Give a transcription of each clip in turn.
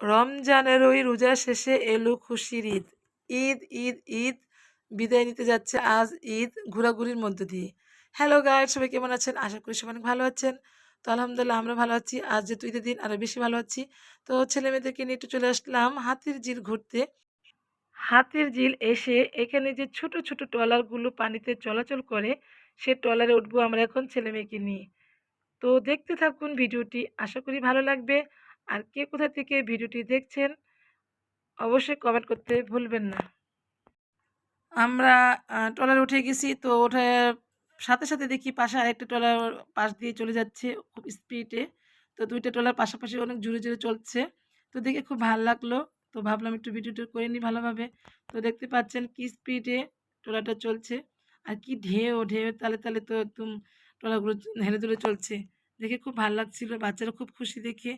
রমজানের ওই রোজা শেষে এলো খুশির ঈদ। ঈদ ঈদ ঈদ, বিদায় নিতে যাচ্ছে আজ ঈদ ঘোরাঘুরির মধ্য দিয়ে। হ্যালো গাইড সবাই কেমন আছেন? আশা করি সবাই অনেক ভালো আছেন। তো আলহামদুলিল্লাহ আমরা ভালো আছি। আজ যেহেতু ঈদের দিন আরও বেশি ভালো আছি। তো ছেলে মেয়েদেরকে নিয়ে একটু চলে আসলাম হাতির ঝিল ঘুরতে। হাতির ঝিল এসে এখানে যে ছোট ছোট ট্রলারগুলো পানিতে চলাচল করে, সে ট্রলারে উঠবো আমরা এখন ছেলে মেয়েকে নিয়ে। তো দেখতে থাকুন ভিডিওটি। আশা করি ভালো লাগবে। আর কে কোথা থেকে ভিডিওটি দেখছেন, অবশ্যই কমেন্ট করতে ভুলবেন না। আমরা ট্রলারে উঠে গেছি, তো ওঠে সাথে সাথে দেখি পাশে আরেকটা ট্রলার পাশ দিয়ে চলে যাচ্ছে খুব স্পিডে তো দুইটা ট্রলার পাশাপাশি অনেক জোরে জোরে চলছে। তো দেখে খুব ভালো লাগল। তো ভাবলাম একটু ভিডিওটা করে নিই ভালোভাবে। তো দেখতে পাচ্ছেন কি স্পিডে ট্রলারটা চলছে। আর কি ঢেউ ঢেউ তালে তালে তো একদম ট্রলারগুলো হেলে দুলে চলছে। দেখে খুব ভালো লাগছিল, বাচ্চারা খুব খুশি দেখে।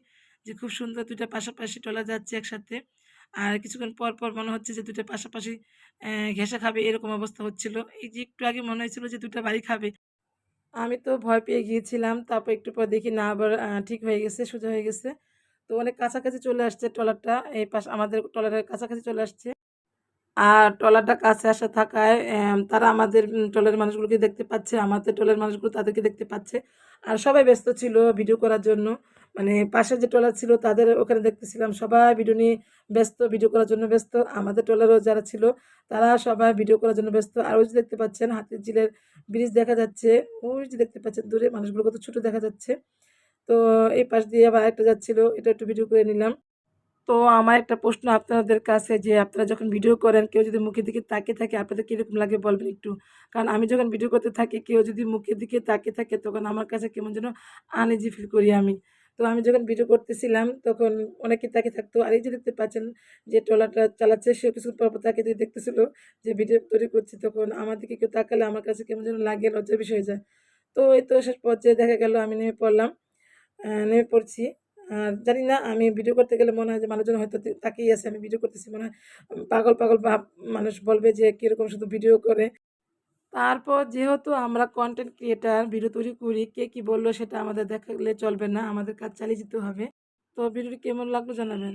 যে খুব সুন্দর দুইটা পাশাপাশি টলা যাচ্ছে একসাথে। আর কিছুক্ষণ পর পর মনে হচ্ছে যে দুটো পাশাপাশি ঘেঁষা খাবে এরকম অবস্থা হচ্ছিল। এই যে একটু আগে মনে হয়েছিল যে দুটো বাড়ি খাবে। আমি তো ভয় পেয়ে গিয়েছিলাম। তারপর একটু পর দেখি না, আবার ঠিক হয়ে গেছে, সোজা হয়ে গেছে। তো অনেক কাছাকাছি চলে আসছে ট্রলারটা এই পাশ, আমাদের ট্রলারের কাছাকাছি চলে আসছে। আর ট্রলারটা কাছে আসা থাকায় তারা আমাদের ট্রলারের মানুষগুলোকে দেখতে পাচ্ছে, আমাদের ট্রলারের মানুষগুলো তাদেরকে দেখতে পাচ্ছে। আর সবাই ব্যস্ত ছিল ভিডিও করার জন্য। মানে পাশে যে ট্রলার ছিল তাদের ওখানে দেখতেছিলাম, সবাই ভিডিও নিয়ে ব্যস্ত ভিডিও করার জন্য ব্যস্ত। আমাদের ট্রলারও যারা ছিল তারা সবাই ভিডিও করার জন্য ব্যস্ত। আর ওই যে দেখতে পাচ্ছেন হাতির ঝিলের ব্রিজ দেখা যাচ্ছে। ওই যে দেখতে পাচ্ছেন দূরে মানুষগুলো কত ছোটো দেখা যাচ্ছে। তো এই পাশ দিয়ে আবার একটা যাচ্ছিল, এটা একটু ভিডিও করে নিলাম। তো আমার একটা প্রশ্ন আপনাদের কাছে যে আপনারা যখন ভিডিও করেন, কেউ যদি মুখের দিকে তাকিয়ে থাকে, আপনাদের কীরকম লাগে বলবেন একটু? কারণ আমি যখন ভিডিও করতে থাকি, কেউ যদি মুখের দিকে তাকিয়ে থাকে, তখন আমার কাছে কেমন যেন আনইজি ফিল করি আমি। তো আমি যখন ভিডিও করতেছিলাম, তখন অনেকে তাকিয়ে থাকতো, আর, এই যে দেখতে পাচ্ছেন যে ট্রলারটা চালাচ্ছে সে কিছু পর তাকে দিয়ে দেখতেছিল যে ভিডিও তৈরি করছি, তখন আমার দিকে কেউ তাকালে আমার কাছে কেমন যেন লাগে, লজ্জার বিষয় হয়ে যায়। তো এই তো শেষ পর্যায়ে দেখা গেল, আমি নেমে পড়লাম নেমে পড়ছি। আর জানি না, আমি ভিডিও করতে গেলে মনে হয় যে মানুষজন হয়তো তাকিয়ে আছে, আমি ভিডিও করতেছি, মনে হয় পাগল পাগল ভাব, মানুষ বলবে যে কীরকম শুধু ভিডিও করে। তারপর যেহেতু আমরা কন্টেন্ট ক্রিয়েটার ভিডিও তৈরি করি, কে কী বলল সেটা আমাদের দেখালে চলবে না, আমাদের কাজ চালিয়ে যেতে হবে। তো ভিডিওটি কেমন লাগল জানাবেন?